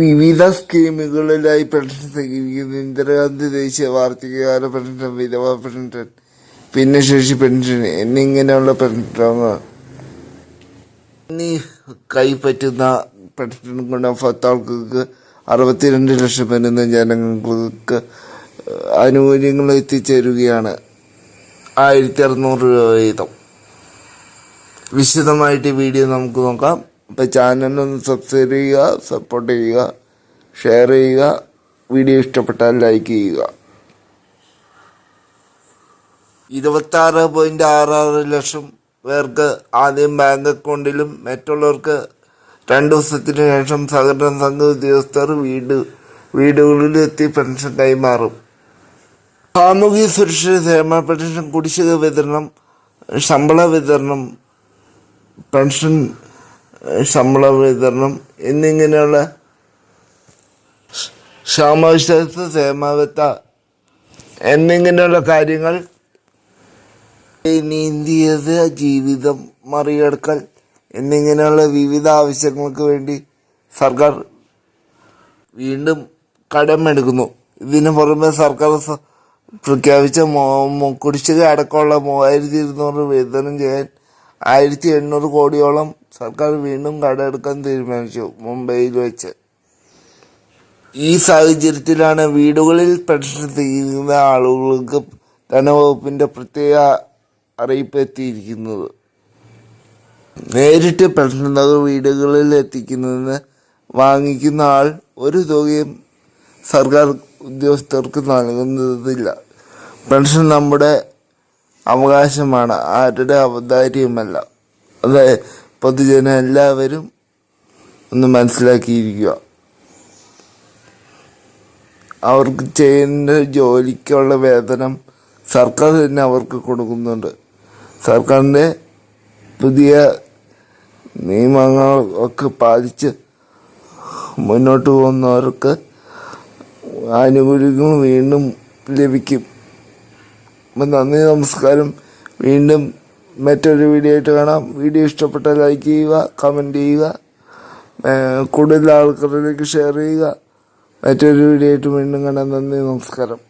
വിവിധ സ്കീമുകളിലായി പെൻഷൻ സ്വീകരിക്കുന്നു ഇന്ദിരാഗാന്ധി ദേശീയ വാർഷികകാല പെൻഷൻ വിധവ പെൻഷൻ ഭിന്നശേഷി പെൻഷൻ എന്നിങ്ങനെയുള്ള പെൻഷനുകൾ നീ കൈപ്പറ്റുന്ന പെൻഷൻ കൊണ്ട് പത്താൾക്കാർക്ക് അറുപത്തിരണ്ട് ലക്ഷം വരുന്ന ജനങ്ങൾക്ക് ആനുകൂല്യങ്ങൾ എത്തിച്ചേരുകയാണ്. ആയിരത്തി അറുന്നൂറ് രൂപ വീതം. വിശദമായിട്ട് വീഡിയോ നമുക്ക് നോക്കാം. അപ്പോൾ ചാനലൊന്ന് സബ്സ്ക്രൈബ് ചെയ്യുക സപ്പോർട്ട് ചെയ്യുക ഷെയർ ചെയ്യുക വീഡിയോ ഇഷ്ടപ്പെട്ടാൽ ലൈക്ക് ചെയ്യുക. ഇരുപത്താറ് പോയിന്റ് ആറ് ആറ് ലക്ഷം പേർക്ക് ആദ്യം ബാങ്ക് അക്കൗണ്ടിലും മറ്റുള്ളവർക്ക് രണ്ട് ദിവസത്തിന് ശേഷം സഹകരണ സംഘ ഉദ്യോഗസ്ഥർ വീട് വീടുകളിലെത്തി പെൻഷൻ കൈമാറും സാമൂഹ്യ സുരക്ഷ ക്ഷേമ പെൻഷൻ കുടിശ്ശിക വിതരണം ശമ്പള വിതരണം പെൻഷൻ ശമ്പള വിതരണം എന്നിങ്ങനെയുള്ള ക്ഷാമവിശ്വാസ ക്ഷേമവത്ത എന്നിങ്ങനെയുള്ള കാര്യങ്ങൾ നീന്തിയത് ജീവിതം മറികടക്കൽ എന്നിങ്ങനെയുള്ള വിവിധ ആവശ്യങ്ങൾക്ക് വേണ്ടി സർക്കാർ വീണ്ടും കടമെടുക്കുന്നു. ഇതിനു പുറമെ സർക്കാർ പ്രഖ്യാപിച്ച കുടിശ്ശിക അടക്കമുള്ള മൂവായിരത്തി ഇരുന്നൂറ് വിതരണം ചെയ്യാൻ ആയിരത്തി എണ്ണൂറ് കോടിയോളം സർക്കാർ വീണ്ടും കടമെടുക്കാൻ തീരുമാനിച്ചു മുംബൈയിൽ വെച്ച്. ഈ സാഹചര്യത്തിലാണ് വീടുകളിൽ പെൻഷൻ തീരുന്ന ആളുകൾക്ക് ധനവകുപ്പിന്റെ പ്രത്യേക അറിയിപ്പ് എത്തിയിരിക്കുന്നത്. നേരിട്ട് പെൻഷൻ തുക വീടുകളിൽ എത്തിക്കുന്നതിന് വാങ്ങിക്കുന്ന ആൾ ഒരു തുകയും സർക്കാർ ഉദ്യോഗസ്ഥർക്ക് നൽകുന്നതില്ല. പെൻഷൻ നമ്മുടെ അവകാശമാണ് ആരുടെ അവതാര്യമല്ല. അത് പൊതുജനം എല്ലാവരും ഒന്ന് മനസ്സിലാക്കിയിരിക്കുക. അവർക്ക് ചെയ്യുന്ന ജോലിക്കുള്ള വേതനം സർക്കാർ തന്നെ അവർക്ക് കൊടുക്കുന്നുണ്ട്. സർക്കാരിന്റെ പുതിയ നിയമങ്ങൾ ഒക്കെ പാലിച്ച് മുന്നോട്ട് പോകുന്നവർക്ക് ആനുകൂല്യങ്ങൾ വീണ്ടും ലഭിക്കും. അപ്പം നന്ദി നമസ്കാരം. വീണ്ടും മറ്റൊരു വീഡിയോ ആയിട്ട് കാണാം. വീഡിയോ ഇഷ്ടപ്പെട്ട ലൈക്ക് ചെയ്യുക കമന്റ് ചെയ്യുക കൂടുതൽ ആൾക്കാരിലേക്ക് ഷെയർ ചെയ്യുക. മറ്റൊരു വീഡിയോ ആയിട്ട് വീണ്ടും കാണാം. നന്ദി നമസ്കാരം.